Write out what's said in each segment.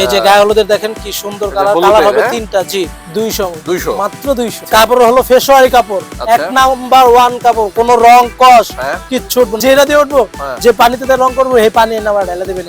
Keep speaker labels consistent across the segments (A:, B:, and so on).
A: এই যে গায়ে হলুদের দেখেন কি সুন্দর কালার কালার হবে
B: হ্যাঁ?
A: তিনটা জি দুইশো।
B: 200
A: মাত্র দুইশো। কাপড় হলো ফেসওয়ারি কাপড়।
B: আচ্ছা।
A: এক নাম্বার ওয়ান কাপড় কোনো রং কস
B: হ্যাঁ।
A: কিচ্ছু যেটা দিয়ে উঠবো
B: হ্যাঁ।
A: যে পানিতে রং করব এই পানি আবার ঢেলে দেবেন।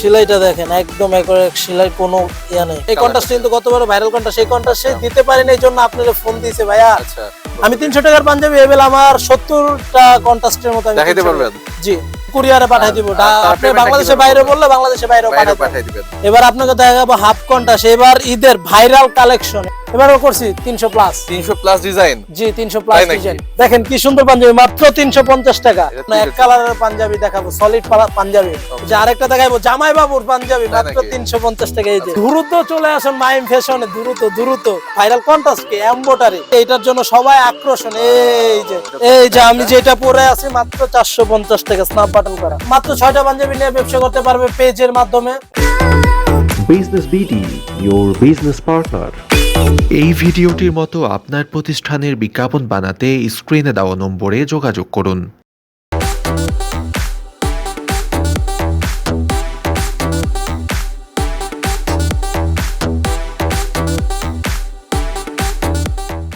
B: সেলাইটা
A: দেখেন একদম একবারে সেলাই কোনো ইয়া নেই। এই কন্টাস্ট কিন্তু গতবার ভাইরাল কন্টাস্ট এই কন্টাস্টে দিতে পারেন এই জন্য আপনারা ফোন দিয়েছে ভাইয়া।
B: আচ্ছা।
A: আমি তিনশো টাকার পাঞ্জাবি এবেল আমার সত্তরটা কন্টাস্টের মতো আমি
B: দেখাইতে পারবেন?
A: জি। কুরিয়ারে পাঠিয়ে দিব। আপনি
B: payment টা
A: বাংলাদেশে
B: কীভাবে
A: বাইরে বললে বাংলাদেশের বাইরে
B: পাঠিয়ে দিবেন।
A: এবার আপনাকে দেখাবো হাফ কন্টাস এবার ঈদের ভাইরাল কালেকশন এবারও করছি তিনশো প্লাস
B: 300 প্লাস ডিজাইন
A: জি তিনশো প্লাস ডিজাইন দেখেন কি সুন্দর পাঞ্জাবি মাত্র তিনশো পঞ্চাশ টাকা। না, এক কালারের পাঞ্জাবি দেখাবো সলিড পাঞ্জাবি। যে আরেকটা দেখাবো জামাই বাবুর পাঞ্জাবি মাত্র? তিনশো পঞ্চাশ টাকা এই যে। দ্রুত চলে আসুন মাইম ফ্যাশনে দ্রুত দ্রুত। ভাইরাল কন্টাস্ট কি? এম্বোটারি এইটার জন্য সবাই আকর্ষণ। এই যে এই যে আমি যেটা পরে আছি মাত্র চারশো পঞ্চাশ টাকা স্ন্যাপ বাটন করা। মাত্র ছয়টা পাঞ্জাবি নিয়ে ব্যবসা করতে পারবে পেজের মাধ্যমে।
C: Business BD your business partner
D: এই ভিডিওটির মতো আপনার প্রতিষ্ঠানের বিজ্ঞাপন বানাতে স্ক্রিনে দেওয়া নম্বরে যোগাযোগ করুন।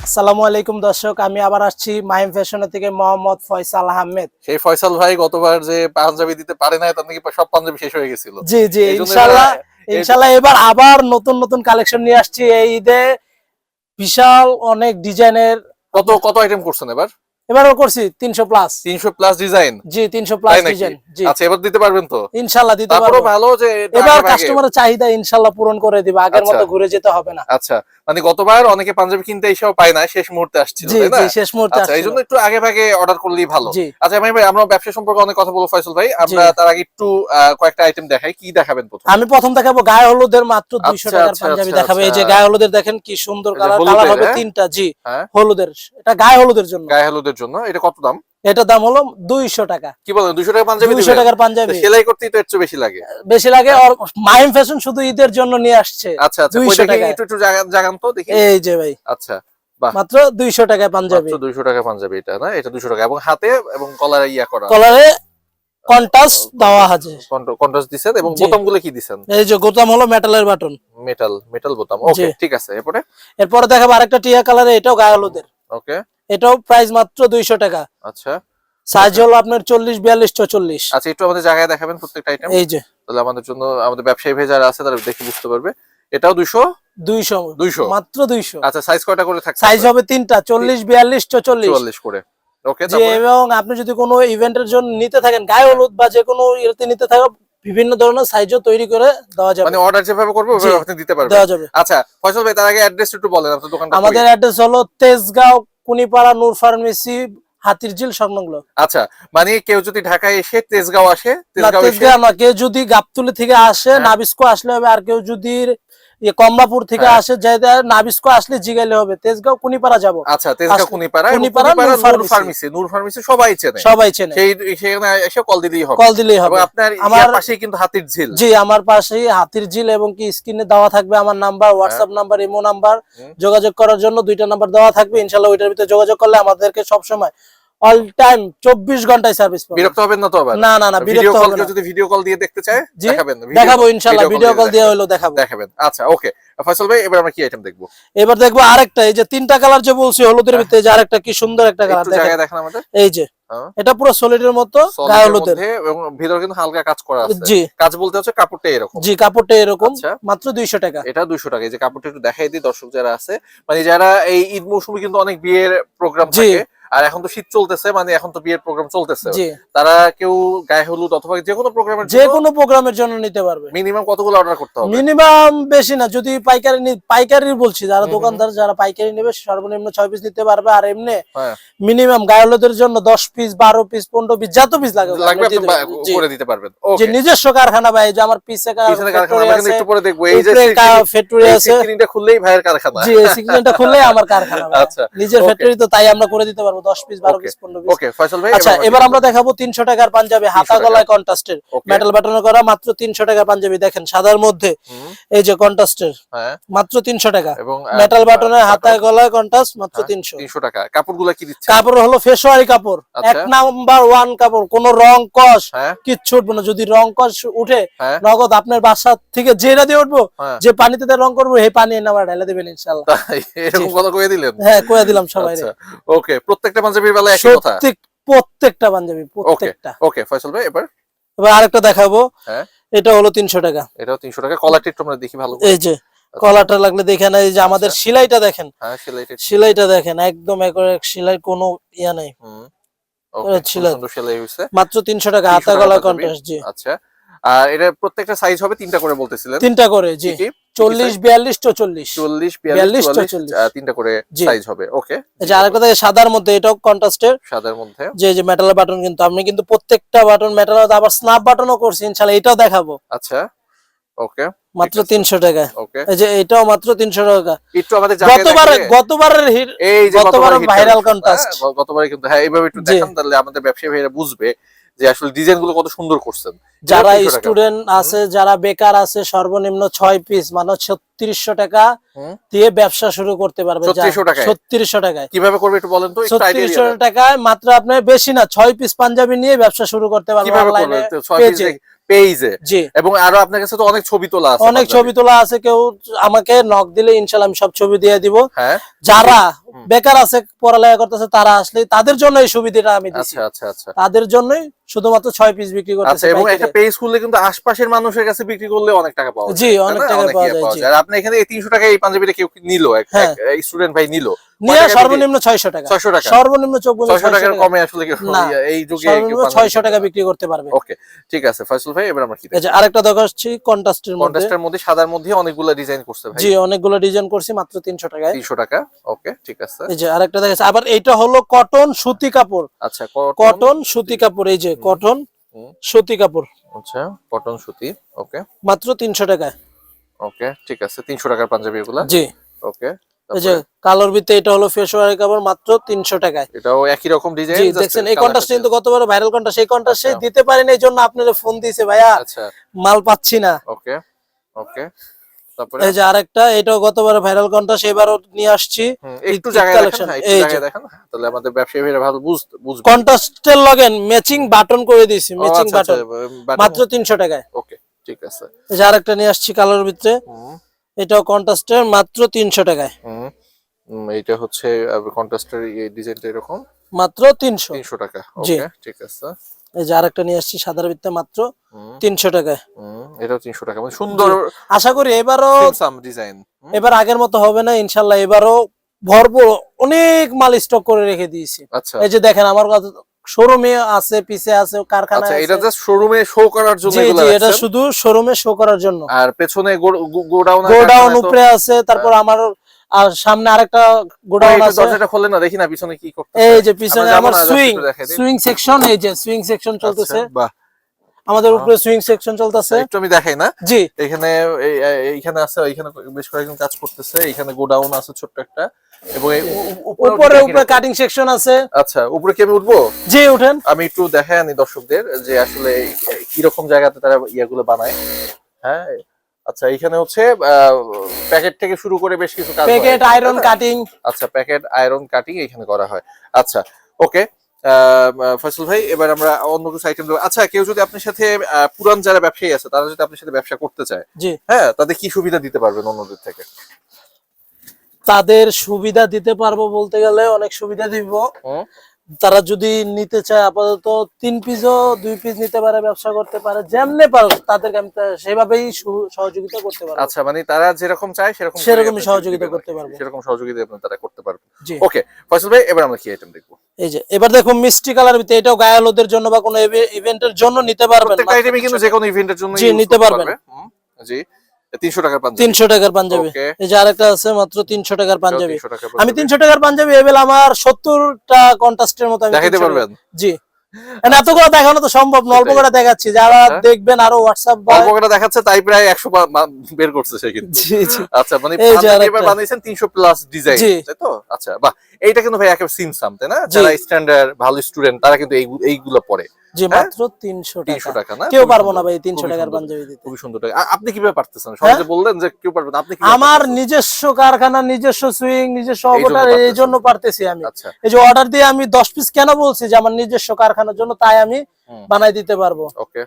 A: আসসালামু আলাইকুম দর্শক আমি আবার আসছি মাইম ফ্যাশনের থেকে মোহাম্মদ ফয়সাল আহমেদ।
B: সেই ফয়সাল ভাই গতবার যে পাঞ্জাবি দিতে পারে নাই তার নাকি সব পাঞ্জাবি শেষ হয়ে গেছিল।
A: জি জি
B: জন্য
A: ইনশাল্লাহ
B: এবার-
A: আবার নতুন নতুন কালেকশন নিয়ে আসছি। এই ঈদে বিশাল অনেক ডিজাইনের
B: কত কত আইটেম করছেন এবার?
A: এবারও করছি তিনশো প্লাস
B: 300 প্লাস ডিজাইন
A: জি তিনশো প্লাস ডিজাইন জি।
B: আচ্ছা এবার দিতে পারবেন তো?
A: ইনশাল্লাহ দিতে পারব।
B: ভালো যে
A: এবার কাস্টমারের চাহিদা ইনশাল্লাহ পূরণ করে দিবে। আগের
B: আচ্ছা।
A: মতো ঘুরে যেতে হবে না।
B: আচ্ছা মানে গতবার অনেকে পাঞ্জাবি কিনতে এসেও পায় না শেষ মুহূর্তে আসছিল তাই না?
A: জি শেষ মুহূর্তে
B: আচ্ছা এই
A: আসছিল।
B: জন্য একটু আগে ভাগে অর্ডার করলেই ভালো। আচ্ছা আমি ভাই আমরা ব্যবসা সম্পর্কে অনেক কথা বলব ফয়সাল ভাই। আমরা। তার আগে একটু কয়েকটা আইটেম দেখাই। কি দেখাবেন প্রথম?
A: আমি প্রথম দেখাবো গায়ে হলুদের মাত্র দুইশো
B: আচ্ছা,
A: টাকার
B: আচ্ছা,
A: পাঞ্জাবি দেখাবো। এই যে। গায়ে হলুদের দেখেন কি সুন্দর কালার
B: হলুদের,
A: কালার হবে
B: হ্যাঁ?
A: তিনটা জি
B: হ্যাঁ।
A: হলুদের। এটা গায়ে হলুদের জন্য।
B: গায়ে হলুদের জন্য এটা কত দাম?
A: এটা দাম হলো দুইশো টাকা।
B: কি বলেন দুশো টাকা পাঞ্জাবি
A: দুইশো টাকার পাঞ্জাবি।
B: সেলাই করতেই তো চেয়ে বেশি লাগে।
A: বেশি লাগে আর মাইম ফ্যাশন শুধু ঈদের জন্য নিয়ে আসছে।
B: আচ্ছা আচ্ছা
A: 200
B: ওই একটু একটু জাগান- তো দেখি।
A: এই যে ভাই।
B: আচ্ছা
A: মাত্র দুইশো টাকায় পাঞ্জাবি।
B: দুইশো টাকা পাঞ্জাবি এটা না? এটা দুশো টাকা। এবং হাতে এবং কলারে ইয়া করা।
A: কলারে কন্টাস্ট দেওয়া আছে।
B: কন্ট্রাস্ট দিছেন এবং
A: জি।
B: বোতামগুলো কি দিছেন?
A: এই যে গোতাম হলো মেটালের বাটন।
B: মেটাল মেটাল বোতাম। ওকে ঠিক আছে এরপরে?
A: এরপরে দেখাবো আরেকটা টিয়া কালারে এটাও গায়ে হলুদের।
B: ওকে
A: এটাও প্রাইস মাত্র দুইশো টাকা।
B: আচ্ছা।
A: সাইজ হলো আপনার চল্লিশ বিয়াল্লিশ চল্লিশ
B: আচ্ছা একটু আমাদের জায়গায় দেখাবেন প্রত্যেকটা আইটেম
A: এই যে।
B: তাহলে আমাদের জন্য আমাদের ব্যবসায়ী ভাই যারা আছে তারা দেখে বুঝতে পারবে। এটাও দুইশো?
A: দুইশো।
B: দুইশো?
A: মাত্র দুইশো।
B: আচ্ছা সাইজ কয়টা করে থাকছে?
A: সাইজ হবে তিনটা চল্লিশ বিয়াল্লিশ চল্লিশ
B: চুয়াল্লিশ করে ওকে
A: এবং আপনি যদি কোনো ইভেন্টের জন্য নিতে থাকেন গায়ে হলুদ বা যে কোনো ইয়েতে নিতে থাকেন বিভিন্ন ধরনের সাইজও তৈরি করে দেওয়া যাবে।
B: মানে অর্ডার যেভাবে করবে
A: জি।
B: ওইভাবে আপনি দিতে পারবেন।
A: দেওয়া যাবে।
B: আচ্ছা ফয়সাল ভাই তার আগে অ্যাড্রেস একটু বলেন আপনার দোকানটা
A: আমাদের? অ্যাড্রেস হলো তেজগাঁও কুনিপাড়া নূর ফার্মেসি হাতির ঝিল সংলগ্ন
B: আচ্ছা মানে কেউ যদি ঢাকায় এসে তেজগাঁও আসে তেজগাঁও
A: আমাকে না যদি গাবতুলি থেকে আসে
B: হ্যাঁ।
A: নাবিস্কো আসলে হবে আর কেউ যদি কমলাপুর থেকে
B: হ্যাঁ।
A: আসে নাবিস্কো আসলে জিগাইলে হবে। তেজগাঁও কুনিপাড়া যাব।
B: আচ্ছা Tejgaon Kunipara
A: Kunipara,
B: Kunipara
A: Nur
B: Nur
A: pharmacy.
B: Pharmacy Nur pharmacy সবাই চেনে।
A: সবাই চেনে।
B: সেই সেখানে এসে কল দিলেই হবে।
A: কল দিলেই হবে।
B: আপনার
A: আমার-
B: পাশেই কিন্তু হাতির ঝিল।
A: জি আমার পাশে হাতির ঝিল এবং কি স্ক্রিনে দেওয়া থাকবে আমার number WhatsApp number imo number. যোগাযোগ করার জন্য দুইটা নাম্বার দেওয়া থাকবে। ইনশাল্লাহ ওইটার ভিতরে যোগাযোগ করলে আমাদেরকে সবসময় অল টাইম চব্বিশ ঘন্টায় সার্ভিস পাবে।
B: বিরক্ত হবেন না তো আবার?
A: না না না বিরক্ত
B: কল
A: হবে না।
B: যদি ভিডিও কল দিয়ে দেখতে চায় দেখাবেন
A: দেখাবো
B: video
A: ভিডিও কল দিয়ে
B: দেখাবেন।
A: দেখাবো।
B: দেখাবেন। আচ্ছা ওকে ফয়সাল ভাই এবার আমরা কি আইটেম দেখব?
A: এবার দেখব আরেকটা এই যে তিনটা কালার যে বলছি হলুদের ভিতরে যে আরেকটা কি সুন্দর একটা কালার দেখেন।
B: দেখেন আমাদের।
A: এই যে
B: হ্যাঁ।
A: এটা পুরো সলিডের মতো গায়ে হলুদের।
B: ভিতরে কিন্তু হালকা কাজ করা আছে।
A: জি।
B: কাজ বলতে হচ্ছে কাপড়টা এরকম।
A: জি কাপড়টা এরকম
B: আচ্ছা।
A: মাত্র দুইশো টাকা।
B: এটা দুইশো টাকা এই যে কাপড়টা একটু দেখাই দিই দর্শক যারা আছে। মানে যারা এই ঈদ মৌসুমে কিন্তু অনেক বিয়ের প্রোগ্রাম। থাকে আর এখন তো শীত চলতেছে মানে এখন তো বিয়ের প্রোগ্রাম চলতেছে। তারা কেউ গায়ে হলুদ অথবা যে কোনো প্রোগ্রামের
A: যে কোনো প্রোগ্রামের জন্য নিতে পারবে।
B: মিনিমাম কতগুলো অর্ডার করতে হবে?
A: মিনিমাম বেশি না যদি পাইকারি পাইকারি বলছি যারা। দোকানদার যারা পাইকারি নেবে সর্বনিম্ন ছয় পিস নিতে পারবে আর এমনি
B: হ্যাঁ।
A: মিনিমাম গায়লদের জন্য দশ পিস বারো পিস পনেরো পিস যত পিস লাগে
B: লাগবে। করে দিতে পারবেন।
A: যে
B: ওকে
A: নিজস্ব কারখানা ভাই যে আমার
B: পিছনে কারখানা একটু পরে দেখব। এই যে
A: ফ্যাক্টরি আছে।
B: খুললেই ভাইয়ের কারখানা।
A: জি স্ক্রিনটা খুললে আমার কারখানা
B: আচ্ছা,
A: নিজের ফ্যাক্টরি তো তাই আমরা করে দিতে পারব। পারব দশ পিস বারো পিস পনেরো পিস
B: ওকে
A: আচ্ছা এবার আমরা দেখাবো তিনশো টাকার পাঞ্জাবি হাতা গলায় কন্ট্রাস্টের মেটাল বাটনে করা মাত্র তিনশো টাকার পাঞ্জাবি। দেখেন সাদার মধ্যে এই যে কন্ট্রাস্টের
B: হ্যাঁ।
A: মাত্র তিনশো টাকা। মেটাল বাটনের হাতায় গলায় কন্ট্রাস্ট মাত্র
B: হ্যাঁ,
A: তিনশো।
B: তিনশো টাকা। কাপড়গুলো কি দিচ্ছে?
A: কাপড় হলো ফেসওয়ারি কাপড়।
B: আচ্ছা।
A: এক নাম্বার ওয়ান কাপড় কোনো রং কস
B: হ্যাঁ।
A: কিচ্ছু উঠবে না। যদি রং কস উঠে নগদ আপনার বাসা থেকে যেটা দিয়ে উঠবো যে পানিতে রং করব সেই পানি এনে আমার ঢেলে দেবেন ইনশাল্লাহ।
B: এরকম কথা কয়ে দিলেন?
A: হ্যাঁ কয়ে দিলাম সবাই
B: আচ্ছা ওকে প্রত্যেকটা পাঞ্জাবির বেলা একই কথা?
A: প্রত্যেক প্রত্যেকটা পাঞ্জাবি প্রত্যেকটা।
B: ওকে ফয়সাল ভাই এবার?
A: এবার আরেকটা দেখাবো।
B: হ্যাঁ।
A: এটা হলো তিনশো টাকা।
B: এটাও তিনশো টাকা। কলারটি একটু আমরা দেখি ভালো
A: এই যে কলারটা লাগলে দেখেন এই যে আমাদের
B: আচ্ছা।
A: সেলাইটা দেখেন।
B: হ্যাঁ সেলাইটা
A: সেলাইটা দেখেন একদম সেলাই কোনো ইয়া নাই।
B: হুম ওকে
A: সেলাই।
B: সুন্দর সেলাই হয়েছে।
A: মাত্র তিনশো টাকা
B: 300
A: হাতা
B: টাকা
A: গলা। কন্ট্রাস্ট জি।
B: আচ্ছা। আর এটা প্রত্যেকটা সাইজ হবে তিনটা করে বলতেছিলেন।
A: তিনটা করে জি? চল্লিশ বিয়াল্লিশ চল্লিশ।
B: চল্লিশ বিয়াল্লিশ চুয়াল্লিশ
A: 44
B: আহ, তিনটা করে সাইজ হবে ওকে
A: যে আরেকটা সাদার মধ্যে এটাও কন্ট্রাস্টের
B: সাদার মধ্যে।
A: যে যে মেটালের বাটন কিন্তু আমি কিন্তু প্রত্যেকটা বাটন মেটাল আবার স্ন্যাপ বাটনও করছি ইনশাল্লাহ এটাও দেখাবো।
B: আচ্ছা ওকে
A: মাত্র
B: আছে।
A: তিনশো টাকা।
B: ওকে
A: এই যে এটাও মাত্র তিনশো টাকা।
B: একটু আমাদের জায়গায়
A: গতবারের হিট
B: এই যে
A: গতবারে
B: গতবারে হয়েছে।
A: contest।
B: হ্যাঁ, গতবারে কিন্তু হ্যাঁ এইভাবে একটু দেখান তাহলে আমাদের ব্যবসায়ী ভাইরা বুঝবে যে আসলে ডিজাইনগুলো কত সুন্দর করছেন।
A: যারা স্টুডেন্ট আছে যারা বেকার আছে সর্বনিম্ন ছয় পিস মানে ছত্রিশশো টাকা দিয়ে ব্যবসা শুরু করতে পারবে
B: 3600 টাকায়?
A: ছত্রিশশো টাকায়।
B: কীভাবে করবে একটু বলেন তো
A: ছত্রিশশো টাকায় মাত্র আপনি বেশি না ছয় পিস পাঞ্জাবি নিয়ে ব্যবসা শুরু করতে পারবেন অনলাইনে পেজে।
B: এবং আরও আপনার কাছে তো অনেক ছবি তোলা আছে
A: অনেক ছবি তোলা আছে কেউ আমাকে নক দিলে ইনশাল্লাহ আমি সব ছবি দিয়ে দিব।
B: হ্যাঁ।
A: যারা। বেকার আছে পড়ালেখা করতেছে তারা আসলে তাদের জন্য এই সুবিধাটা আমি দিচ্ছি
B: আচ্ছা আচ্ছা আচ্ছা।
A: তাদের জন্যই শুধুমাত্র ছয় পিস বিক্রি
B: আচ্ছা
A: করতেছে
B: এবং
A: পাইকারি।
B: একটা পেজ খুললে কিন্তু আশপাশের মানুষের কাছে বিক্রি করলে অনেক টাকা পাওয়া যায়
A: জি, অনেক টাকা পাওয়া
B: ইয়ে
A: যায়,
B: আর আপনি এখানে এই তিনশো টাকা এই পাঞ্জাবিটা কেউ নিল?
A: হ্যাঁ।
B: স্টুডেন্ট ভাই নিল।
A: নিয়ে সর্বনিম্ন ছয়শো টাকা।
B: ছয়শো টাকা।
A: সর্বনিম্ন চোখ বুজে
B: ছয়শো
A: 600
B: টাকার কমে আসলে কেউ
A: না,
B: এই যুগে
A: সর্বনিম্ন ছয়শো টাকা বিক্রি করতে পারবে।
B: ওকে ঠিক আছে ফয়সল ভাই এবার আমরা কি
A: যে আরেকটা দেখাচ্ছি কন্ট্রাস্টের মধ্যে।
B: কন্ট্রাস্টের মধ্যে সাদার মধ্যে অনেকগুলো ডিজাইন করছে ভাই।
A: জি অনেকগুলো ডিজাইন করছি মাত্র তিনশো টাকায়।
B: তিনশো টাকা ওকে ঠিক আছে।
A: এই যে আরেকটা দেখাচ্ছি। আবার এইটা হলো কটন সুতি কাপড়।
B: আচ্ছা কটন
A: সুতি। কাপড় এই যে কটন সুতি কাপড়।
B: আচ্ছা কটন সুতি ওকে।
A: মাত্র
B: ওকে ঠিক আছে তিনশো টাকার পাঞ্জাবি এগুলা?
A: জি।
B: ওকে
A: এই যে কালোর ভিতরে এটা হলো ফেসওয়ারি কাপড় মাত্র তিনশো টাকায়।
B: এটাও একই রকম ডিজাইন
A: জি দেখছেন এই কন্ট্রাস্ট কিন্তু গতবার ভাইরাল কন্ট্রাস্ট এই কন্ট্রাস্ট
B: আচ্ছা।
A: দিতে পারেন এই জন্য ফোন দিয়েছে ভাইয়া
B: আচ্ছা।
A: মাল পাচ্ছি না।
B: ওকে ওকে। তারপরে
A: এই যে আরেকটা এটাও গতবার ভাইরাল কন্ট্রাস্ট এবারও নিয়ে আসছি।
B: একটু জায়গায় দেখেন
A: এই যে।
B: দেখেন তাহলে আমাদের ব্যবসায়ী ভাইরা ভালো বুঝ- বুঝবে।
A: কন্ট্রাস্টের লগেন ম্যাচিং বাটন করে দিয়েছি ম্যাচিং
B: আচ্ছা, আচ্ছা,
A: বাটন মাত্র তিনশো টাকায়।
B: ওকে ঠিক আছে।
A: এই যে আরেকটা নিয়ে আসছি কালোর ভিতরে। এটাও কন্ট্রাস্টের মাত্র তিনশো টাকায়।
B: হুম, হুম, এইটা হচ্ছে কন্ট্রাস্টের এই ডিজাইনটা এরকম?
A: মাত্র তিনশো।
B: তিনশো টাকা
A: জি।
B: ওকে ঠিক আছে।
A: এই যে আরেকটা নিয়ে আসছি সাদার ভিতরে মাত্র তিনশো টাকায়।
B: এটাও তিনশো টাকা। মানে সুন্দর
A: আশা করি এবারও
B: ডিজাইন
A: এবার আগের মতো হবে না ইনশাল্লাহ এবারও ভরপুর অনেক মাল স্টক করে রেখে দিয়েছি।
B: আচ্ছা।
A: এই যে দেখেন আমার শোরুমে আছে পিছে আছে কারখানা
B: আচ্ছা
A: আছে।
B: এটা জাস্ট শোরুমে শো করার জন্য এগুলো
A: জি এটা শুধু শোরুমে শো করার জন্য।
B: আর পেছনে গোডাউন
A: গোডাউন উপরে আছে তারপর আমার আর সামনে আরেকটা গোডাউন আছে।
B: দরজাটা খোলে না দেখি না পিছনে কি করতে
A: এই যে পিছনে আমার সুইং। সুইং সেকশন এই যে সুইং সেকশন চলতেছে।
B: বাহ।
A: আমাদের উপরে সুইং সেকশন চলতেছে।
B: একটু আমি দেখাই না?
A: জি।
B: এখানে এই- এই- এইখানে আছে এইখানে বেশ কয়েকজন কাজ করতেছে। এখানে গোডাউন আছে ছোট্ট একটা। এবং
A: উপরে উপরে কাটিং সেকশন আছে।
B: আচ্ছা উপরে কি আমি উঠবো?
A: জি উঠেন।
B: আমি একটু দেখাই আনি দর্শকদের যে আসলে কি রকম জায়গাতে তারা ইয়াগুলো বানায়। হ্যাঁ আচ্ছা এখানে হচ্ছে প্যাকেট থেকে শুরু করে বেশ কিছু কাজ
A: প্যাকেট আয়রন কাটিং
B: আচ্ছা প্যাকেট আয়রন কাটিং এখানে করা হয়। আচ্ছা ওকে ফসল ভাই এবার আমরা অন্য কিছু আইটেম আচ্ছা কেউ যদি আপনার সাথে পুরান যারা ব্যবসায়ী আছে তারা যদি আপনার সাথে ব্যবসা করতে চায়
A: জি।
B: হ্যাঁ তাদের কি সুবিধা দিতে পারবেন অন্যদের থেকে?
A: তাদের সুবিধা দিতে পারব বলতে গেলে অনেক সুবিধা দিব। তারা যদি নিতে চায় আপাতত তিন পিসও দুই পিস নিতে পারে ব্যবসা করতে পারে যেমনে পারো তাদেরকে আমি সেভাবেই সহযোগিতা করতে পারব।
B: আচ্ছা মানে তারা যেরকম চায় সেরকম
A: সেরকমই সহযোগিতা করতে পারব।
B: সেরকম সহযোগিতা আপনার তারা করতে পারবেন।
A: জি।
B: ওকে ফসল ভাই এবার আমরা কি আইটেম দেখব?
A: এই যে এবার দেখো মিষ্টি কালার ভিতরে এটাও গায়ালোদের জন্য বা কোনো ইভেন্টের জন্য নিতে পারবেন।
B: প্রত্যেকটা আইটেমই কিন্তু যে কোনো ইভেন্টের জন্য
A: জি, নিতে পারবেন।
B: পারবে। জি। তিনশো টাকার পাঞ্জাবি।
A: তিনশো টাকার পাঞ্জাবি। এই যে আরেকটা আছে মাত্র তিনশো টাকার পাঞ্জাবি। আমি
B: পাঞ্জাবি।
A: তিনশো টাকার পাঞ্জাবি এবেল আমার সত্তরটা কন্টাস্টের মতো আমি 300 টাকা-
B: পারবেন?
A: জি। And এতগুলো দেখানো তো সম্ভব না অল্প করে দেখাচ্ছি। যারা
B: আচ্ছা।
A: দেখবেন আরও হোয়াটসঅ্যাপ
B: অল্প করে দেখাচ্ছে তাই প্রায় একশো বের করছে সে কিন্তু।
A: জি জি।
B: আচ্ছা মানে পাঞ্জাবি বানিয়েছেন তিনশো প্লাস ডিজাইন তাই তো? আচ্ছা বাহ। এইটা কিন্তু ভাই একেবারে সিমসাম তাই না? যারা স্ট্যান্ডার্ড ভালো স্টুডেন্ট তারা কিন্তু এইগুলো পড়ে।
A: জি
B: হ্যাঁ?
A: মাত্র টাকা।
B: টাকা না?
A: কেউ পারব না ভাই টাকার পাঞ্জাবি দিতে।
B: সুন্দর। টাকা আপনি কীভাবে পারতেছেন? সবাই বললেন যে কেউ পারবে না আপনি কীভাবে
A: আমার নিজস্ব কারখানা নিজস্ব সুইং নিজস্ব
B: এই জন্য
A: অবটার এই জন্য পারতেছি আমি।
B: আচ্ছা।
A: এই যে অর্ডার দিয়ে আমি দশ পিস কেন বলছি যে আমার নিজস্ব কারখানার জন্য তাই আমি। বানাই দিতে পারব।
B: ওকে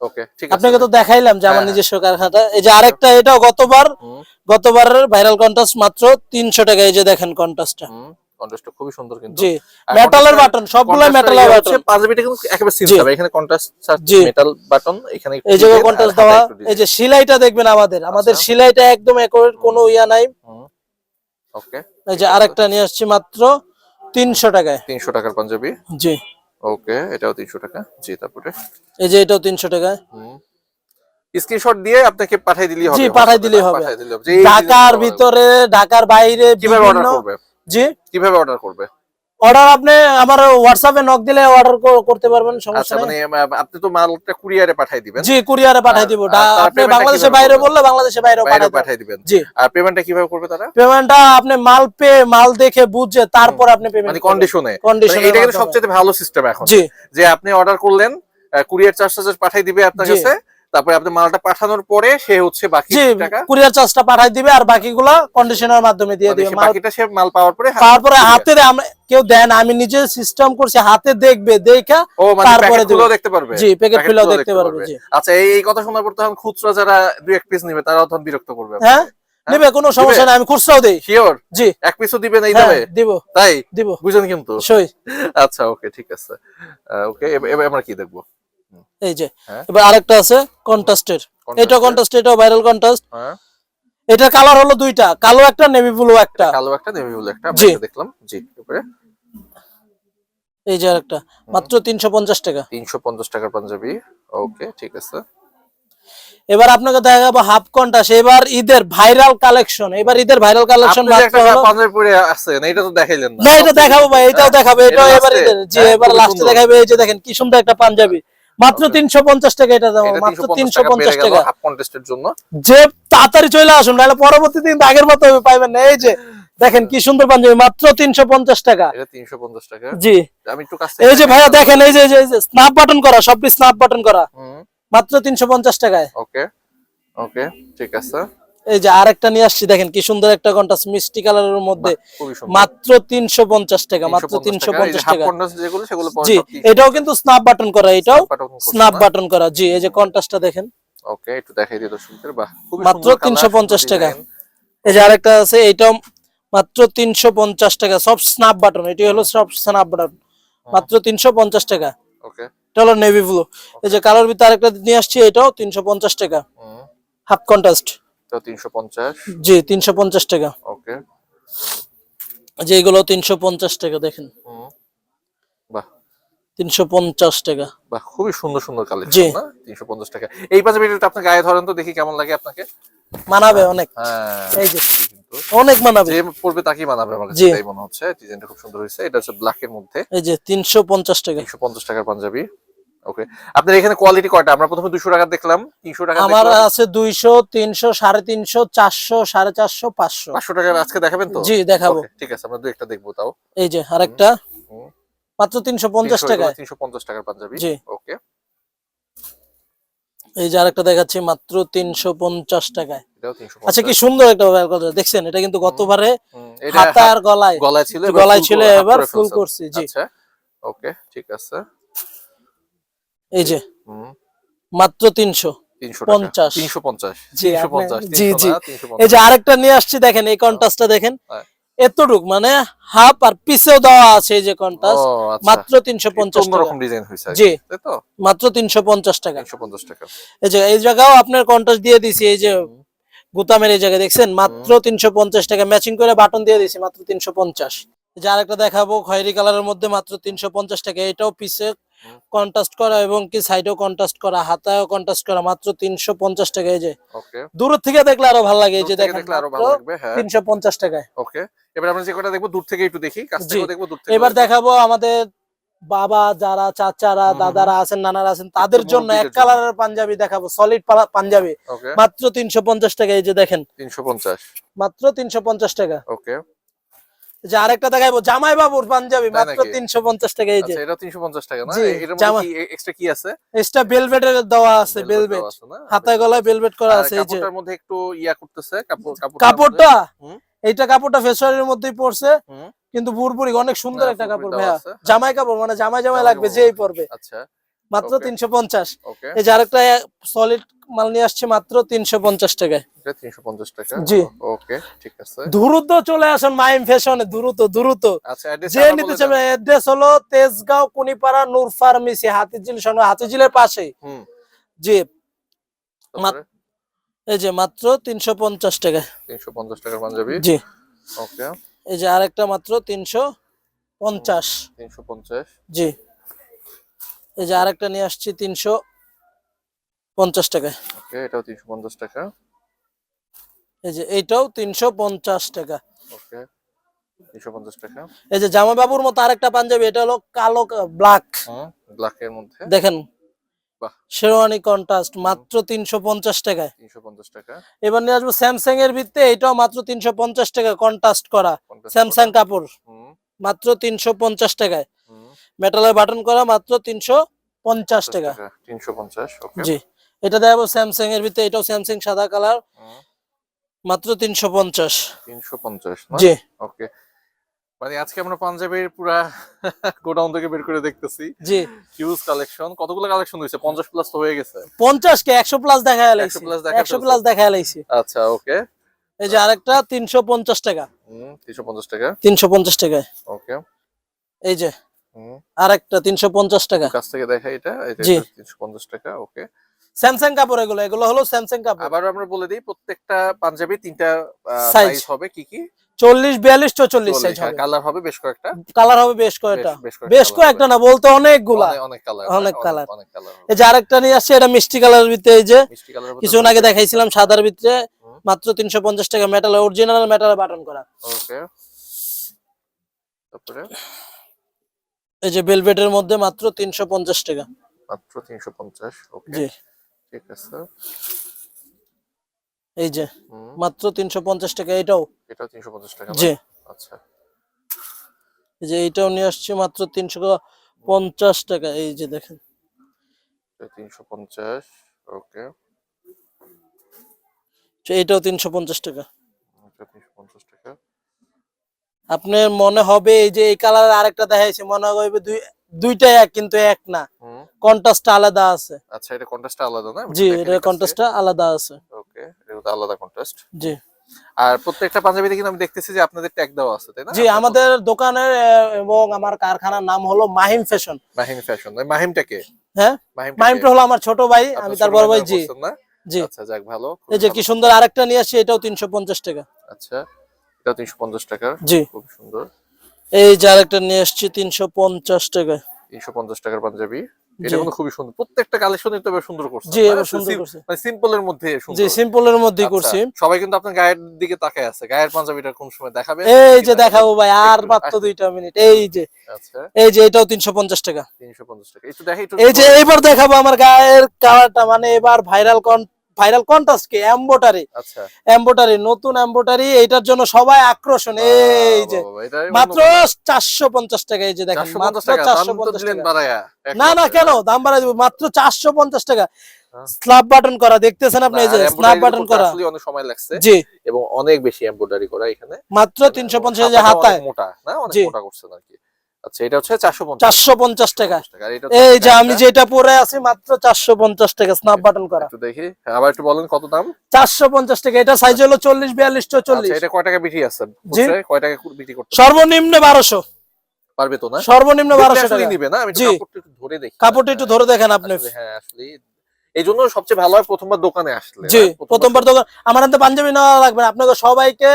B: ওকে ঠিক আছে।
A: আপনাকে তো দেখাইলাম যে আমার
B: হ্যাঁ।
A: নিজস্ব কারখানাটা। এই যে আরেকটা এটাও গতবার গতবারের ভাইরাল কন্টাস্ট মাত্র তিনশো টাকা এই যে দেখেন কন্টাস্টটা
B: কন্ট্রাস্টটা খুবই সুন্দর কিন্তু।
A: জি মেটালের বাটন সবগুলো মেটালের
B: ইয়ে
A: বাটন
B: হচ্ছে, কিন্তু একেবারে
A: জি।
B: সিম্পল এখানে কন্ট্রাস্ট মেটাল বাটন এখানে
A: এই যে দেওয়া এই সিলাইটা দেখবেন আমাদের। আমাদের
B: আচ্ছা।
A: সিলাইটা একদম কোনো ইয়া নাই।
B: ওকে।
A: এই যে আরেকটা নিয়ে আসছি মাত্র তিনশো টাকায়।
B: তিনশো টাকার পাঞ্জাবি।
A: জি।
B: ওকে এটাও তিনশো টাকা। জি তারপরে?
A: এই যে এটাও তিনশো টাকায়
B: স্ক্রিনশট দিয়ে আপনাকে পাঠিয়ে দিলেই হবে
A: জি, পাঠিয়ে দিলেই হবে।
B: পাঠাই দিলেই হবে।
A: ঢাকার ভিতরে ঢাকার বাইরে
B: কীভাবে অর্ডার করবে?
A: জি?
B: কীভাবে অর্ডার করবে?
A: অর্ডার আপনি আমার হোয়াটসঅ্যাপে নক দিলে অর্ডার করতে পারবেন
B: আচ্ছা
A: সমস্যা
B: মানে
A: নেই
B: আপনি তো মালটা কুরিয়ারে পাঠিয়ে দিবেন।
A: জি কুরিয়ারে পাঠাই
B: আর-
A: দিব আপনি বাংলাদেশের বাইরে বললে বাংলাদেশের
B: বাইরে পাঠিয়ে দিবেন।
A: জি।
B: আর পেমেন্টটা কীভাবে করবে তারা?
A: পেমেন্টটা আপনি মাল পে মাল দেখে বুঝে তারপর আপনি
B: মানে
A: পেমেন্ট
B: কন্ডিশনে
A: কন্ডিশনে
B: এটা কিন্তু সবচেয়ে ভালো সিস্টেম এখন।
A: জি।
B: যে আপনি অর্ডার করলেন কুরিয়ার চার্জটা জাস্ট পাঠিয়ে দিবে আপনার। কাছে তারপরে আপনি মালটা পাঠানোর পরে সে হচ্ছে বাকি টাকা।
A: কুরিয়ার চার্জটা পাঠাই দিবে আর বাকিগুলা কন্ডিশনের মাধ্যমে দিয়ে দিবে।
B: বাকিটা সে মাল পাওয়ার পরে
A: তারপরে
B: দিবে।
A: হাতে আমরা কেউ দেন আমি নিজে সিস্টেম করছি হাতে দেখবে দেখা
B: মানে
A: তারপরে
B: প্যাকেট
A: দিবে।
B: দেখতে পারবে।
A: জি, খুলেও
B: খুলেও
A: দেখতে পারবে, জি।
B: আচ্ছা এই এই কথা শোনার পর তখন খুচরা যারা দুই এক পিস নেবে তারাও তখন বিরক্ত করবে
A: হ্যাঁ? নেবে কোনো সমস্যা নাই আমি খুচরাও দেই।
B: শিওর
A: জি।
B: এক পিসও দিবেন এই
A: হ্যাঁ
B: দামে
A: দিব।
B: তাই?
A: দিব।
B: বুঝেন কিন্তু।
A: সই।
B: আচ্ছা ওকে ঠিক আছে। ওকে এবার আমরা কি দেখব?
A: এই যে
B: হ্যাঁ।
A: এবার আরেকটা আছে কন্টাস্টের এটা? কন্টাস্ট এটাও ভাইরাল কন্টাস্ট
B: হ্যাঁ।
A: এটা কালার হলো দুইটা কালো একটা নেভি ব্লু একটা।
B: কালো একটা নেভি ব্লু একটা
A: জি।
B: দেখলাম। জি তারপরে
A: এই যে আরেকটা মাত্র তিনশো পঞ্চাশ টাকা।
B: তিনশো পঞ্চাশ টাকার পাঞ্জাবি। ওকে ঠিক আছে।
A: এবার আপনাকে দেখাবো হাফ কন্টাস এবার ঈদের ভাইরাল কালেকশন এবার ঈদের ভাইরাল কালেকশন
B: এটা তো দেখাইলেন না।
A: না এটা দেখাবো ভাই এটাও দেখাবো এটাও
B: এটা
A: এবার? ঈদের জি
B: হ্যাঁ,
A: এবার লাস্টে। দেখাবে এই যে দেখেন কি সুন্দর একটা পাঞ্জাবি। মাত্র
B: Okay.
A: তিনশো পঞ্চাশ টাকা এটা দাম মাত্র তিনশো
B: তিনশো
A: পঞ্চাশ
B: পঞ্চাশ
A: টাকা।
B: হাফ কন্টেস্টের জন্য।
A: যে তাড়াতাড়ি চলে আসুন নাহলে পরবর্তী দিন আগের মতো পাইবেন না। এই যে দেখেন কি সুন্দর পাঞ্জাবি মাত্র তিনশো পঞ্চাশ টাকা।
B: এটা তিনশো পঞ্চাশ টাকা।
A: জি।
B: আমি একটু কাছ
A: এই যে ভাইয়া দেখেন এই যে এই যে স্ন্যাপ বাটন করা সবটি স্ন্যাপ বাটন করা। মাত্র তিনশো পঞ্চাশ টাকায়।
B: ওকে ওকে ঠিক আছে।
A: এই যে আরেকটা নিয়ে আসছি দেখেন কি সুন্দর একটা কন্টাস মিষ্টি কালারের মধ্যে মাত্র তিনশো পঞ্চাশ টাকা মাত্র তিনশো পঞ্চাশ টাকা জি এটাও কিন্তু স্ন্যাপ বাটন করা এটাও স্ন্যাপ বাটন করা। জি এই যে কন্টাসটা দেখেন।
B: ওকে একটু দেখাই দিই দর্শকদের বাহ
A: মাত্র
B: সুন্দর
A: 350 টাকা। এই যে আরেকটা আছে এটাও মাত্র তিনশো পঞ্চাশ টাকা সব স্ন্যাপ বাটন এটি হলো সব স্ন্যাপ বাটন মাত্র তিনশো পঞ্চাশ টাকা।
B: ওকে
A: এটা হলো নেভি ব্লু এই যে কালার ভিতরে আরেকটা নিয়ে আসছি এটাও তিনশো পঞ্চাশ টাকা। হাফ কন্টাস্ট
B: তিনশো পঞ্চাশ।
A: জি তিনশো পঞ্চাশ টাকা।
B: ওকে।
A: যে এগুলো তিনশো পঞ্চাশ টাকা দেখেন।
B: হুম। বাহ।
A: তিনশো পঞ্চাশ টাকা।
B: বাহ খুবই সুন্দর সুন্দর। কালেকশন না? তিনশো পঞ্চাশ টাকা। এই পাঞ্জাবিটা আপনার গায়ে ধরেন তো দেখি কেমন লাগে আপনাকে।
A: মানাবে অনেক।
B: হ্যাঁ
A: এই যে অনেক মানাবে।
B: যে পড়বে তাকেই মানাবে আমার কাছে তাই মনে হচ্ছে। ডিজাইনটা খুব সুন্দর হয়েছে। এটা হচ্ছে ব্ল্যাক এর মধ্যে।
A: এই যে তিনশো পঞ্চাশ টাকা।
B: তিনশো পঞ্চাশ টাকার পাঞ্জাবি। ওকে আপনার এখানে কোয়ালিটি কয়টা? আমরা প্রথমে দুশো টাকা দেখলাম তিনশো টাকা
A: আমার আছে দুইশো তিনশো সাড়ে তিনশো চারশো সাড়ে চারশো পাঁচশো।
B: পাঁচশো টাকা আজকে দেখাবেন তো?
A: জি দেখাবো।
B: ঠিক আছে আমরা দু একটা দেখব তাও।
A: এই যে আরেকটা। মাত্র তিনশো পঞ্চাশ টাকায়।
B: তিনশো পঞ্চাশ টাকার পাঞ্জাবি।
A: জি।
B: ওকে
A: এই যে আরেকটা দেখাচ্ছি মাত্র তিনশো পঞ্চাশ টাকায়। আচ্ছা কি সুন্দর একটা কথা দেখছেন এটা কিন্তু গতবারে
B: এটা
A: হাতা আর গলায়।
B: গলায় ছিল
A: গলায় ছিল এবার ফুল। করছি জি।
B: আচ্ছা ওকে ঠিক আছে।
A: এই যে। মাত্র তিনশো। পঞ্চাশ।
B: তিনশো পঞ্চাশ।
A: জি,
B: তিনশো
A: আপনি-
B: পঞ্চাশ
A: জি,
B: তিনশো
A: জি। এই যে আরেকটা নিয়ে আসছি দেখেন এই কন্টাসটা দেখেন। এতটুক মানে হাফ আর পিছেও দেওয়া আছে এই যে কন্টাস। মাত্র তিনশো পঞ্চাশ টাকা।
B: অন্যরকম ডিজাইন হয়েছে
A: জি। মাত্র তিনশো পঞ্চাশ টাকা।
B: টাকা।
A: এই যে এই জায়গাও আপনার কন্টাস দিয়ে দিছি এই যে গুতামের এই জায়গায় দেখছেন? মাত্র তিনশো পঞ্চাশ টাকা। ম্যাচিং করে বাটন দিয়ে দিছি মাত্র তিনশো পঞ্চাশ। যে আরেকটা দেখাবো খয়েরি কালারের মধ্যে মাত্র তিনশো পঞ্চাশ টাকা। এটাও পিছে
B: হুম।
A: কন্টাস্ট করা এবং কি সাইডেও কন্টাস্ট করা হাতায়ও কন্টাস্ট করা মাত্র তিনশো পঞ্চাশ টাকা এই যে।
B: ওকে
A: দূর থেকে দেখলে আরও ভালো লাগে এই যে দেখেন
B: দেখলে আরও ভালো লাগবে হ্যাঁ।
A: তিনশো পঞ্চাশ টাকায়।
B: ওকে এবার আমরা যে কটা দেখব দূর থেকে একটু দেখি কাছ থেকে দেখব দূর থেকে
A: এবার দেখাবো। আমাদের বাবা যারা চাচারা দাদারা আছেন নানারা আছেন তাদের জন্য এক কালারের পাঞ্জাবি দেখাবো সলিড পাঞ্জাবি। মাত্র তিনশো পঞ্চাশ টাকা এই যে দেখেন।
B: তিনশো পঞ্চাশ।
A: মাত্র তিনশো পঞ্চাশ টাকা।
B: ওকে
A: যে আরেকটা দেখাবো জামাই বাবুর পাঞ্জাবি মাত্র টাকা এই যে।
B: আচ্ছা এটা টাকা না?
A: জি,
B: মধ্যে এক্সট্রা কি আছে?
A: এক্সট্রা দেওয়া আছে? হাতায় গলায় করা আছে এই যে।
B: কাপড়টার মধ্যে একটু ইয়া করতেছে কাপড়
A: কাপড়টা এইটা কাপড়টা ফেসওয়ারের মধ্যেই পড়ছে। কিন্তু বুরবুরি অনেক সুন্দর একটা কাপড় ভাইয়া। জামাই কাপড় মানে জামাই জামাই
B: জামাই
A: লাগবে যেই পরবে।
B: আচ্ছা।
A: মাত্র তিনশো পঞ্চাশ। এই যে আরেকটা সলিড মাল নিয়ে আসছে মাত্র তিনশো পঞ্চাশ টাকায়। জি।
B: ওকে ঠিক আছে।
A: দ্রুত চলে আসুন মাইম ফ্যাশনে দ্রুত দ্রুত।
B: আচ্ছা
A: যে নিতে চাবে অ্যাড্রেস হলো তেজগাঁও কুনিপাড়া নূর ফার্মেসি হাতিঝিল সঙ্গে হাতিঝিলের পাশে জি। এই যে মাত্র তিনশো পঞ্চাশ টাকা
B: তিনশো পঞ্চাশ টাকার পাঞ্জাবি?
A: জি।
B: ওকে
A: এই যে আরেকটা মাত্র তিনশো পঞ্চাশ।
B: তিনশো পঞ্চাশ।
A: জি। এই যে আরেকটা নিয়ে আসছি তিনশো পঞ্চাশ টাকায়।
B: ওকে এটাও তিনশো পঞ্চাশ টাকা।
A: এই যে এইটাও তিনশো পঞ্চাশ টাকা।
B: ওকে তিনশো পঞ্চাশ টাকা।
A: এই যে জামা বাবুর মতো আরেকটা পাঞ্জাবি এটা হলো কালো ব্ল্যাক।
B: হুম ব্ল্যাক এর মধ্যে।
A: দেখেন শেরওয়ানি কন্ট্রাস্ট মাত্র তিনশো পঞ্চাশ টাকায়।
B: তিনশো পঞ্চাশ টাকা।
A: এবার নিয়ে আসব স্যামসাং এর ভিত্তে এটাও মাত্র তিনশো পঞ্চাশ টাকা কন্ট্রাস্ট করা। স্যামসাং। কাপড়। মাত্র তিনশো পঞ্চাশ টাকায়। মেটালের বাটন করা মাত্র তিনশো পঞ্চাশ টাকা।
B: তিনশো পঞ্চাশ
A: জি এটা দেখাবো স্যামসাং এর ভিতরে এটাও স্যামসাং সাদা কালার মাত্র তিনশো পঞ্চাশ।
B: তিনশো পঞ্চাশ
A: জি।
B: ওকে মানে আজকে আমরা পাঞ্জাবের পুরা গোডাউন থেকে বের করে দেখতেছি।
A: জি।
B: হিউজ কালেকশন কতগুলো কালেকশন প্লাস তো হয়ে গেছে।
A: কে প্লাস দেখা লাইছি।
B: 100
A: একশো প্লাস দেখা
B: আচ্ছা ওকে
A: এই যে আরেকটা তিনশো পঞ্চাশ টাকা।
B: হুম টাকা। ওকে
A: এই যে
B: হুম।
A: আরেকটা তিনশো পঞ্চাশ টাকা।
B: কাছ থেকে দেখা এটা। তিনশো পঞ্চাশ টাকা ওকে।
A: স্যামসাং কাপড় এগুলো এগুলো হলো স্যামসাং কাপড়।
B: আবার আমরা বলে দিই প্রত্যেকটা পাঞ্জাবি তিনটা সাইজ হবে কি কি?
A: চল্লিশ বিয়াল্লিশ চৌচল্লিশ সাইজ হবে।
B: কালার হবে বেশ কয়েকটা।
A: কালার হবে বেশ কয়েকটা।
B: বেশ কয়েকটা।
A: না বলতে অনেকগুলা।
B: অনেক- কালার
A: অনেক
B: কালার
A: এই যে আরেকটা নিয়ে আসছে এটা মিষ্টি কালারের ভিতরে এই যে। কিছুক্ষণ আগে দেখাইছিলাম সাদার ভিতরে মাত্র তিনশো পঞ্চাশ টাকা মেটাল অরিজিনাল মেটাল বাটন করা।
B: ওকে। তারপরে?
A: এই যে বেলভেটের মধ্যে মাত্র তিনশো পঞ্চাশ টাকা।
B: মাত্র তিনশো পঞ্চাশ ওকে।
A: জি।
B: ঠিক আছে।
A: এই যে মাত্র তিনশো পঞ্চাশ টাকা এটাও।
B: এটাও তিনশো পঞ্চাশ টাকা
A: জি।
B: আচ্ছা।
A: এই যে এইটাও নিয়ে আসছে মাত্র তিনশো পঞ্চাশ টাকা এই যে দেখেন।
B: তিনশো পঞ্চাশ ওকে।
A: তো এইটাও তিনশো পঞ্চাশ টাকা।
B: এটা তিনশো পঞ্চাশ টাকা
A: আপনার মনে হবে এই যে এই কালার আরেকটা দেখাইছে মনে হবে দুই দুইটা এক কিন্তু এক না।
B: হুম।
A: কন্ট্রাস্ট আলাদা আছে।
B: আচ্ছা এটা কন্ট্রাস্ট আলাদা না?
A: জি এটা কন্ট্রাস্টটা আলাদা আছে।
B: ওকে এটা আলাদা কন্ট্রাস্ট
A: জি।
B: আর প্রত্যেকটা পাঞ্জাবিতে কিন্তু আমি দেখতেছি যে আপনাদের ট্যাগ দেওয়া আছে তাই না?
A: জি আমাদের দোকানের এবং আমার কারখানার নাম হলো মাহিম ফ্যাশন
B: মাহিম ফ্যাশন মাহিমটা কে?
A: হ্যাঁ?
B: মাহিমটা
A: হলো আমার ছোট ভাই আমি তার বড় ভাই জি। জি।
B: আচ্ছা যাক ভালো।
A: এই যে কি সুন্দর আরেকটা নিয়ে আসছি এটাও তিনশো পঞ্চাশ টাকা।
B: আচ্ছা। এটা তিনশো পঞ্চাশ টাকা।
A: জি।
B: খুব সুন্দর।
A: এই যে আরেকটা নিয়ে আসছি তিনশো পঞ্চাশ টাকা
B: তিনশো পঞ্চাশ টাকার পাঞ্জাবি। এটা কিন্তু খুবই সুন্দর। প্রত্যেকটা কালেকশনই তো সুন্দর করছে।
A: জি, এবার সুন্দর করছে।
B: মানে সিম্পলের মধ্যে সুন্দর।
A: জি সিম্পলের মধ্যেই
B: আচ্ছা,
A: করছি।
B: সবাই কিন্তু আপনার গায়ের দিকে তাকায় আছে। গায়ের পাঞ্জাবিটা কোন সময় দেখাবে?
A: এই যে দেখাবো ভাই আর মাত্র দুইটা মিনিট এই যে
B: আচ্ছা।
A: এই যে এটাও তিনশো পঞ্চাশ টাকা।
B: তিনশো পঞ্চাশ টাকা। একটু দেখে
A: এই যে এইবার দেখাবো আমার গায়ের কালারটা মানে এবার ভাইরাল কন ভাইরাল কন্টাস্ট কি? এম্বোটারি
B: আচ্ছা।
A: এম্বোটারি নতুন এম্বোটারি এইটার জন্য সবাই আকর্ষণ এই যে মাত্র চারশো পঞ্চাশ টাকা এই যে দেখেন মাত্র চারশো পঞ্চাশ
B: বাড়ায়া
A: না না কেন? দাম বাড়াই দিব মাত্র চারশো পঞ্চাশ টাকা। স্ল্যাব বাটন করা দেখতেছেন আপনি এই যে স্ল্যাব বাটন করা।
B: আসলে অনেক সময় লাগছে।
A: জি।
B: এবং অনেক বেশি এমব্রয়ডারি করা এখানে।
A: মাত্র তিনশো পঞ্চাশ যে
B: হাতাটা
A: হাতায়
B: মোটা না? অনেক মোটা করছেন আর কি। আচ্ছা এটা হচ্ছে চারশো পঞ্চাশ।
A: চারশো পঞ্চাশ টাকা।
B: টাকা আর এটা
A: এই যে আমি যেটা পরে আছি মাত্র চারশো পঞ্চাশ টাকা স্ন্যাপ বাটন করা।
B: একটু দেখি। হ্যাঁ, আবার একটু বলেন কত দাম?
A: চারশো পঞ্চাশ টাকা এটা সাইজ হলো চল্লিশ বিয়াল্লিশ চল্লিশ
B: আচ্ছা এটা কয় টাকা বিক্রি আছে?
A: জি।
B: কয় টাকা বিক্রি করতে
A: সর্বনিম্ন বারোশো।
B: পারবে তো না?
A: সর্বনিম্ন বারোশো টাকা।
B: নিবে না? আমি একটু কাপড়টা একটু ধরে দেখি।
A: কাপড়টা একটু ধরে দেখেন আপনি।
B: হ্যাঁ আসলে এই জন্য সবচেয়ে ভালো হয় প্রথমবার দোকানে আসলে।
A: জি প্রথমবার দোকান আমার হাতে পাঞ্জাবি নেওয়া লাগবে আপনাকে সবাইকে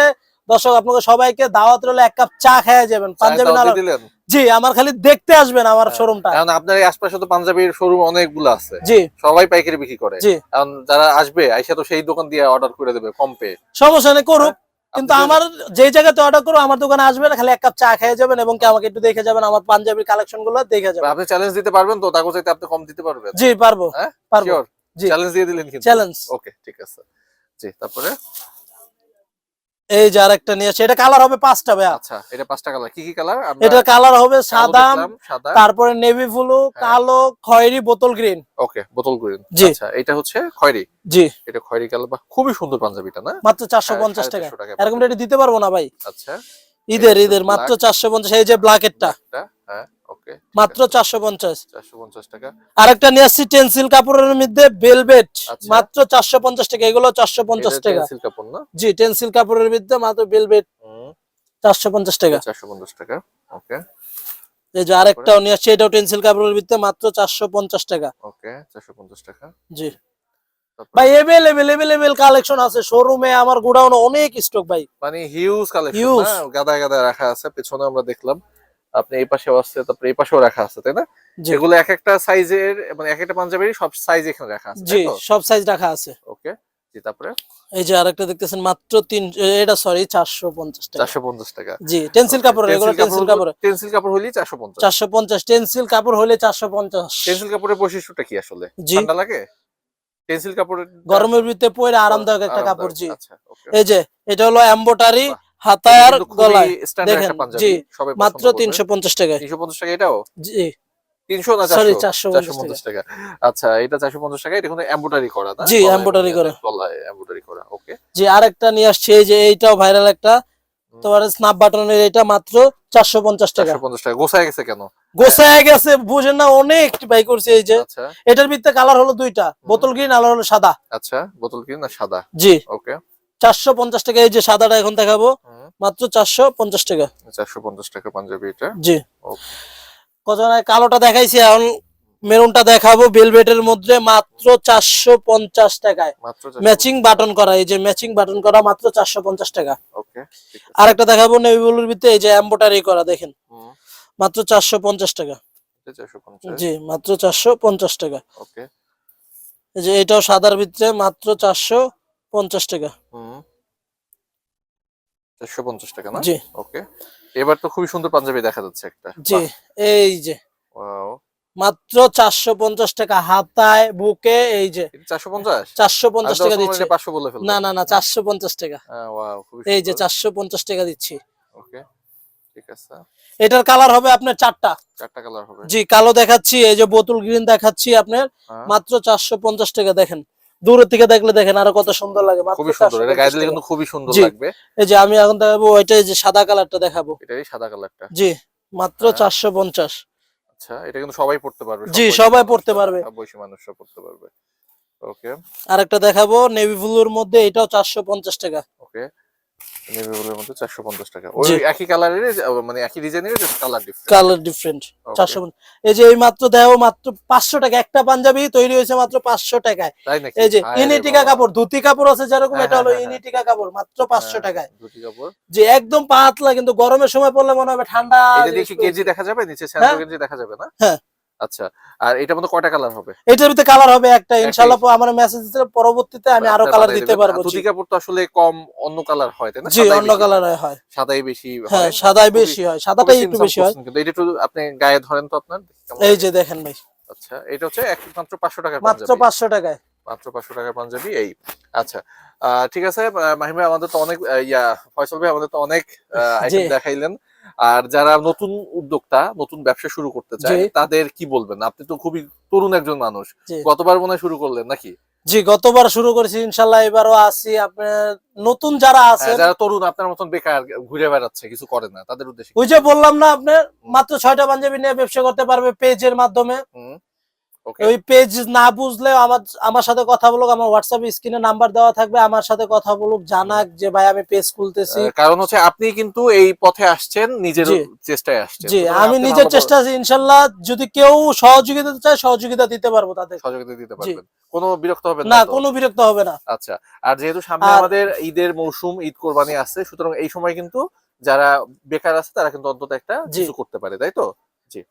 A: দর্শক আপনাকে সবাইকে দাওয়াত রইলে এক কাপ চা খেয়ে যাবেন পাঞ্জাবি না
B: দিলেন।
A: জি আমার খালি দেখতে আসবেন আমার শোরুমটা
B: কারণ আপনার আশপাশে তো পাঞ্জাবির শোরুম অনেকগুলো আছে।
A: জি।
B: সবাই পাইকারি বিক্রি করে।
A: জি।
B: কারণ যারা আসবে আইসা তো সেই দোকান দিয়ে অর্ডার করে দেবে কম পে
A: সমস্যা নেই করুক। কিন্তু
B: আপনাদের-
A: আমার যে জায়গাতে অর্ডার করো আমার দোকানে আসবেন খালি এক কাপ চা খেয়ে যাবেন এবং কি আমাকে একটু দেখে যাবেন আমার পাঞ্জাবির কালেকশনগুলো দেখে যাবেন।
B: আপনি চ্যালেঞ্জ দিতে পারবেন তো তাকে চাইতে আপনি কম দিতে পারবেন।
A: জি পারব।
B: হ্যাঁ
A: পারব। জি।
B: চ্যালেঞ্জ দিয়ে দিলেন কিন্তু।
A: চ্যালেঞ্জ
B: ওকে ঠিক আছে। জি তারপরে?
A: এই যে আরেকটা নিয়ে আসছে এটা কালার হবে পাঁচটা ভাইয়া।
B: আচ্ছা এটা পাঁচটা কালার কি কি কালার
A: এটা কালার হবে সাদা তারপরে নেভি ব্লু
B: হ্যাঁ।
A: কালো খয়েরি বোতল গ্রিন
B: ওকে বোতল গ্রিন
A: জি।
B: আচ্ছা এটা হচ্ছে খয়েরি?
A: জি।
B: এটা খয়েরি কালার বা খুবই সুন্দর পাঞ্জাবিটা না?
A: মাত্র চারশো
B: হ্যাঁ,
A: পঞ্চাশ
B: সাড়ে
A: টাকা। এরকম রেটে দিতে পারব না ভাই?
B: আচ্ছা।
A: ঈদের ঈদের মাত্র
B: black।
A: চারশো পঞ্চাশ এই যে ব্ল্যাকেটটা
B: হ্যাঁ। ওকে
A: মাত্র চারশো পঞ্চাশ।
B: চারশো পঞ্চাশ টাকা।
A: আরেকটা নিয়ে আসছি টেন্সিল কাপড়ের মধ্যে বেলভেট
B: আচ্ছা।
A: মাত্র চারশো পঞ্চাশ টাকা এগুলো চারশো পঞ্চাশ
B: এটা
A: টাকা।
B: পেন্সিল কাপড় না?
A: জি টেন্সিল কাপড়ের মধ্যে মাত্র চারশো পঞ্চাশ টাকা।
B: চারশো পঞ্চাশ টাকা ওকে
A: এই যে আরেকটাও নিয়ে আসছে এটাও টেন্সিল কাপড়ের ভিত্তিতে মাত্র চারশো পঞ্চাশ টাকা।
B: ওকে চারশো পঞ্চাশ টাকা।
A: জি। ভাই এভেলেবেল এভেলেবেল কালেকশন আছে শোরুমে আমার গোডাউনে অনেক স্টক ভাই।
B: মানে হিউজ কালেকশন। গাদা গাদা রাখা আছে পেছনে আমরা দেখলাম। আপনি এই পাশেও আছে তারপরে এই পাশেও রাখা আছে তাই না? যেগুলো এক একটা সাইজের মানে এক একটা পাঞ্জাবির সব সাইজ এখানে রাখা আছে
A: জি সব সাইজ রাখা আছে।
B: ওকে জি তারপরে?
A: এই যে আরেকটা দেখতেছেন মাত্র এটা সরি টাকা। জি টেন্সিল কাপড় এগুলো টেন্সিল কাপড়
B: টেন্সিল কাপড় হলে
A: টেন্সিল কাপড় হলে
B: টেন্সিল কাপড়ের বৈশিষ্ট্যটা কি আসলে। ঠান্ডা লাগে? টেন্সিল কাপড়ের
A: গরমের ভিতরে পরে আরামদায়ক একটা কাপড় জি।
B: আচ্ছা
A: এই যে এটা হলো এম্বোটারি। হাতায় আর গলায়। দেখেন, জি, মাত্র তিনশো পঞ্চাশ টাকায়।
B: তিনশো পঞ্চাশ টাকা এটাও?
A: জি।
B: না টাকা। আচ্ছা এটা চারশো পঞ্চাশ টাকা এটা কিন্তু করা
A: জি,
B: গলায়-
A: করা।
B: গলায় এম্বোটারি করা ওকে
A: জি আরেকটা নিয়ে আসছে এই যে এইটাও ভাইরাল একটা। তোমার স্ন্যাপ বাটনের এটা মাত্র চারশো পঞ্চাশ টাকা।
B: চারশো পঞ্চাশ টাকা। গোছায় গেছে কেন?
A: গোছায় গেছে বুঝেন না অনেক বাই করছে এই যে।
B: আচ্ছা।
A: এটার ভিতরে কালার হলো দুইটা। বোতল গ্রিন আর হলো সাদা।
B: আচ্ছা বোতল কি না সাদা।
A: জি।
B: ওকে
A: চারশো পঞ্চাশ টাকা এই যে সাদাটা এখন দেখাবো। মাত্র চারশো পঞ্চাশ টাকা।
B: চারশো পঞ্চাশ টাকা পাঞ্জাবি এটা?
A: জি। কত কালোটা দেখাইছি এখন মেরুনটা দেখাবো বেলভেটের মধ্যে মাত্র চারশো পঞ্চাশ টাকায়। ম্যাচিং বাটন করা এই যে ম্যাচিং বাটন করা মাত্র চারশো পঞ্চাশ টাকা।
B: আছে।
A: আরেকটা দেখাবো নেভিবুলের ভিতরে এই যে এম্বোটারি করা দেখেন। মাত্র চারশো পঞ্চাশ টাকা। জি মাত্র চারশো পঞ্চাশ টাকা।
B: ওকে।
A: এই যে এটাও সাদার ভিতরে মাত্র চারশো পঞ্চাশ টাকা।
B: চারশো পঞ্চাশ টাকা না?
A: জি।
B: ওকে। এবার তো খুবই সুন্দর পাঞ্জাবি দেখা যাচ্ছে একটা।
A: জি এই যে। মাত্র চারশো পঞ্চাশ টাকা হাতায় বুকে এই যে।
B: চারশো পঞ্চাশ?
A: চারশো পঞ্চাশ টাকা দিচ্ছি।
B: পাঁচশো বলে
A: না না না চারশো পঞ্চাশ টাকা। এই যে চারশো পঞ্চাশ টাকা দিচ্ছি।
B: ওকে ঠিক আছে।
A: এটার কালার হবে আপনার চারটা।
B: চারটা কালার হবে।
A: জি কালো দেখাচ্ছি এই যে বোতল গ্রিন দেখাচ্ছি আপনার।
B: হ্যাঁ,
A: মাত্র চারশো পঞ্চাশ টাকা দেখেন। দূরের থেকে দেখলে দেখেন আরও কত সুন্দর লাগে
B: খুবই সুন্দর। এটা গায়ে দিলে কিন্তু খুবই সুন্দর লাগবে।
A: এই যে আমি এখন দেখাবো ওইটা এই যে সাদা কালারটা দেখাবো।
B: এটাই সাদা কালারটা।
A: জি মাত্র
B: হ্যাঁ।
A: চারশো পঞ্চাশ।
B: আচ্ছা এটা কিন্তু সবাই পড়তে পারবে
A: জি, সবাই পড়তে পারবে।
B: বয়সী মানুষরা পড়তে পারবে। ওকে
A: আরেকটা দেখাবো নেভি ব্লুর মধ্যে এটাও চারশো পঞ্চাশ টাকা।
B: ওকে নেভি ব্লুর মধ্যে চারশো পঞ্চাশ টাকা। ওই একই কালারের মানে একই ডিজাইনের কালার ডিফারেন্ট
A: কালার ডিফারেন্ট চারশো এই যে এই মাত্র দেখো মাত্র পাঁচশো টাকা একটা পাঞ্জাবি তৈরি হয়েছে মাত্র পাঁচশো টাকায়। এই যে ইনিটিকা কাপড় ধুতি কাপড় আছে যেরকম
B: হ্যাঁ,
A: এটা হলো
B: হ্যাঁ, হ্যাঁ,
A: ইনিটিকা কাপড় মাত্র পাঁচশো
B: হ্যাঁ,
A: টাকায়।
B: ধুতি কাপড়।
A: যে একদম পাতলা কিন্তু গরমের সময় পড়লে মনে হবে ঠান্ডা
B: এটা দেখি কেজি দেখা যাবে? নিচে স্যান্ডো। কেজি দেখা যাবে না?
A: হ্যাঁ।
B: আচ্ছা আর এটার মধ্যে কয়টা কালার হবে?
A: এটার ভিতরে কালার হবে একটা ইনশাল্লাহ আমার মেসেজ দিতে পরবর্তীতে আমি
B: আরও
A: কালার দিতে। পারব
B: কাপড় তো আসলে কম অন্য কালার হয় তাই না?
A: জি অন্য কালার
B: হয়। সাদাই বেশি
A: হ্যাঁ।
B: হয়।
A: সাদাই বেশি হয়। সাদাটাই একটু বেশি হয়।
B: কিন্তু এটা একটু আপনি গায়ে ধরেন তো আপনার
A: এই যে দেখেন ভাই।
B: আচ্ছা এটা হচ্ছে মাত্র পাঁচশো টাকার
A: মাত্র
B: পাঞ্জাবি।
A: পাঁচশো টাকায়।
B: মাত্র পাঁচশো টাকার পাঞ্জাবি এই। আচ্ছা আহ, ঠিক আছে মাহিমা আমাদের তো অনেক ইয়া ফয়সল ভাই আমাদের তো অনেক আইটেম দেখাইলেন। আর যারা নতুন উদ্যোক্তা নতুন ব্যবসা শুরু করতে চায় তাদের কি বলবেন? আপনি তো খুবই তরুণ একজন মানুষ। গতবার মনে হয় শুরু করলেন নাকি?
A: জি গতবার শুরু করেছি ইনশাল্লাহ এবারও আসি আপনার নতুন যারা আছে
B: হ্যাঁ, যারা তরুণ আপনার মতন বেকার ঘুরে বেড়াচ্ছে কিছু করে না তাদের উদ্দেশ্যে
A: ওই যে বললাম না আপনার মাত্র ছয়টা পাঞ্জাবি নিয়ে ব্যবসা করতে পারবে পেজের মাধ্যমে। ওই পেজ না বুঝলে আমার আমার সাথে কথা বলুক আমার হোয়াটসঅ্যাপ স্ক্রিনে নাম্বার দেওয়া থাকবে আমার সাথে কথা বলুক জানাক যে ভাই আমি পেজ খুলতেছি।
B: কারণ হচ্ছে আপনি কিন্তু এই পথে আসছেন নিজের চেষ্টায় আসছেন।
A: জি আমি নিজের চেষ্টা আছি ইনশাল্লাহ যদি কেউ সহযোগিতা চায় সহযোগিতা দিতে পারব তাদের।
B: সহযোগিতা দিতে। পারবেন। কোনো বিরক্ত হবে
A: না কোনো বিরক্ত হবে না।
B: আচ্ছা আর যেহেতু সামনে আমাদের ঈদের মৌসুম ঈদ কোরবানি আছে সুতরাং এই সময় কিন্তু যারা বেকার আছে তারা কিন্তু অন্তত একটা কিছু করতে পারে তাই তো?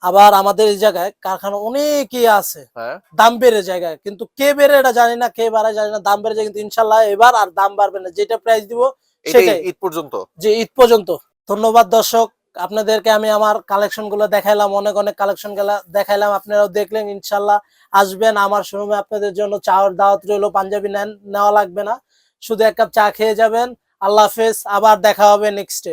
A: আবার আমাদের এই জায়গায় কারখানা অনেকই আছে।
B: হ্যাঁ।
A: দাম বেড়ে জায়গায় কিন্তু কে বেড়ে এটা জানি না কে বাড়ায় জানি না দাম বেড়ে যায় কিন্তু ইনশাল্লাহ এবার আর দাম বাড়বে না যেটা প্রাইস দিব সেটাই।
B: ঈদ পর্যন্ত।
A: যে ঈদ পর্যন্ত। ধন্যবাদ দর্শক আপনাদেরকে আমি আমার কালেকশনগুলো দেখাইলাম অনেক অনেক কালেকশনগুলা দেখাইলাম আপনারাও দেখলেন ইনশাল্লাহ আসবেন। আমার শোরুমে আপনাদের জন্য চাওয়ার দাওয়াত রইল পাঞ্জাবি নেন নেওয়া লাগবে না। শুধু এক কাপ চা খেয়ে যাবেন। আল্লাহ হাফেজ আবার দেখা হবে নেক্সটে